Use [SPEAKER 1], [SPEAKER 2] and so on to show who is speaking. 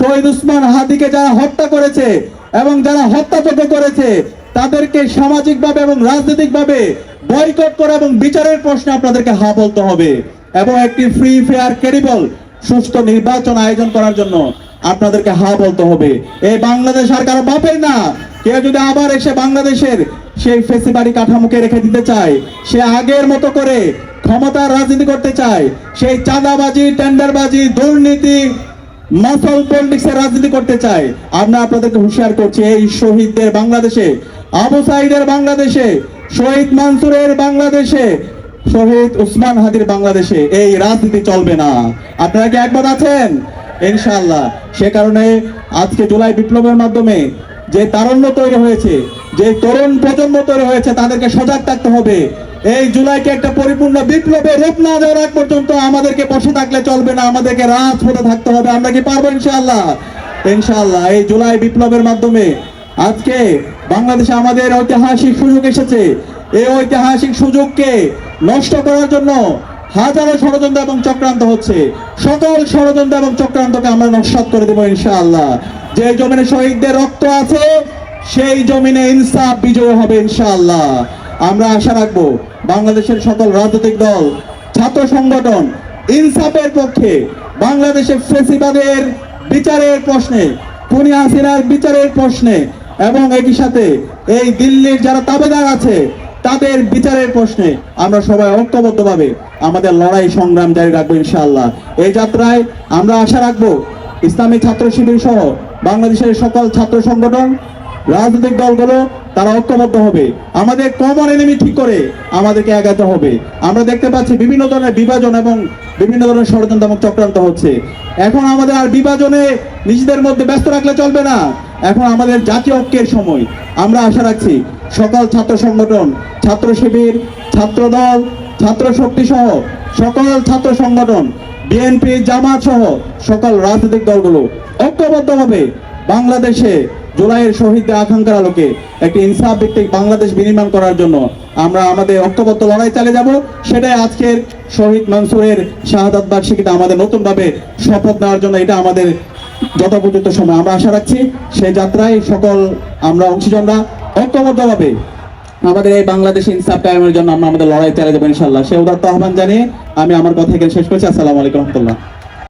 [SPEAKER 1] শহীদ উসমান হাদিকে যারা হত্যা করেছে এবং যারা হত্যাযজ্ঞ করেছে, তাদেরকে সামাজিকভাবে এবং রাজনৈতিকভাবে বয়কট করা এবং বিচারের প্রশ্নে আপনাদেরকে হা বলতে হবে এবং একটি ফ্রি ফেয়ার ক্রেডিবল সুস্থ নির্বাচন আয়োজন করার জন্য আপনাদেরকে হা বলতে হবে। এই বাংলাদেশ আর কারও বাপের না। কেউ যদি আবার এসে বাংলাদেশের সেই ফেসিবাড়ি কাঠামোকে রেখে দিতে চায়, সে আগের মতো করে ক্ষমতার রাজনীতি করতে চায়, সেই চাঁদাবাজি, টেন্ডারবাজি, দুর্নীতি মাসল পলিটিক্সের রাজনীতি করতে চায়। আমরা আপনাদেরকে হুঁশিয়ার করছি, এই শহীদদের বাংলাদেশে, আবু সাইদের বাংলাদেশে, শহীদ মানসুরের বাংলাদেশে, শহীদ উসমান হাদির বাংলাদেশে এই রাজনীতি চলবে না। আপনারা কি একবার আছেন? ইনশাআল্লাহ। সে কারণে আজকে জুলাই বিপ্লবের মাধ্যমে যে তারণ্য তৈরি হয়েছে, যে তরুণ প্রজন্ম তৈরি হয়েছে, তাদেরকে সজাগ থাকতে হবে। এই জুলাইকে একটা পরিপূর্ণ বিপ্লবে রূপ না দেওয়ার আগ পর্যন্ত আমাদেরকে বসে থাকলে চলবে না, আমাদেরকে রাজপথে থাকতে হবে। আমরা কি পারব ইনশাআল্লাহ? ইনশাআল্লাহ, এই জুলাই বিপ্লবের মাধ্যমে। আজকে বাংলাদেশে আমাদের ঐতিহাসিক সুযোগ এসেছে। এই ঐতিহাসিক সুযোগকে নষ্ট করার জন্য হাজারো ষড়যন্ত্র এবং চক্রান্ত হচ্ছে। সকল ষড়যন্ত্র এবং চক্রান্তকে আমরা নস্বাত করে দেবো ইনশাআল্লাহ। যে জমিনে শহীদদের রক্ত আছে, সেই জমিনে ইনসাফ বিজয় হবে ইনশাআল্লাহ। আমরা আশা রাখব বাংলাদেশের সকল রাজনৈতিক দল, ছাত্র সংগঠন, ইনসাফের পক্ষে বাংলাদেশের ফেসিবাদের বিচারের প্রশ্নে, খুনি বিচারের প্রশ্নে এবং একই সাথে এই দিল্লির যারা তাবেদার আছে তাদের বিচারের প্রশ্নে আমরা সবাই ঐক্যবদ্ধভাবে আমাদের লড়াই সংগ্রাম জারি রাখব ইনশাআল্লাহ। এই যাত্রায় আমরা আশা রাখব ইসলামী ছাত্র শিবির সহ বাংলাদেশের সকল ছাত্র সংগঠন, রাজনৈতিক দলগুলো তারা ঐক্যবদ্ধ হবে। আমাদের কমন এনিমি ঠিক করে আমাদেরকে এগাতে হবে। আমরা দেখতে পাচ্ছি বিভিন্ন ধরনের বিভাজন এবং বিভিন্ন ধরনের ষড়যন্ত্র এবং চক্রান্ত হচ্ছে। এখন আমাদের আর বিভাজনে নিজেদের মধ্যে ব্যস্ত রাখলে চলবে না। এখন আমাদের জাতীয় ঐক্যের সময়। আমরা আশা রাখছি সকল ছাত্র সংগঠন, ছাত্র শিবির, ছাত্র দল, ছাত্র শক্তি সহ সকল ছাত্র সংগঠন, বিএনপি, জামাত সহ সকল রাজনৈতিক দলগুলো ঐক্যবদ্ধভাবে বাংলাদেশে জুলাইয়ের শহীদদের আকাঙ্ক্ষার আলোকে একটি ইনসাফ ভিত্তিক বাংলাদেশ বিনির্মাণ করার জন্য আমরা আমাদের ঐক্যবদ্ধ লড়াই চালিয়ে যাব। সেটাই আজকের শহীদ মনসুরের শাহাদাত বার্ষিকীতে আমাদের নতুনভাবে শপথ নেওয়ার জন্য এটা আমাদের যথোপযুক্ত সময়। আমরা আশা রাখছি সেই যাত্রায় সকল আমরা অংশীজনরা ঐক্যবদ্ধভাবে আমাদের এই বাংলাদেশ ইনসাফ কায়েমের জন্য আমরা আমাদের লড়াই চালিয়ে যাব ইনশাল্লাহ। সে উদাত্ত আহ্বান জানিয়ে আমি আমার কথা এখানে শেষ করছি। আসসালামু আলাইকুম রহমতুল্লাহ।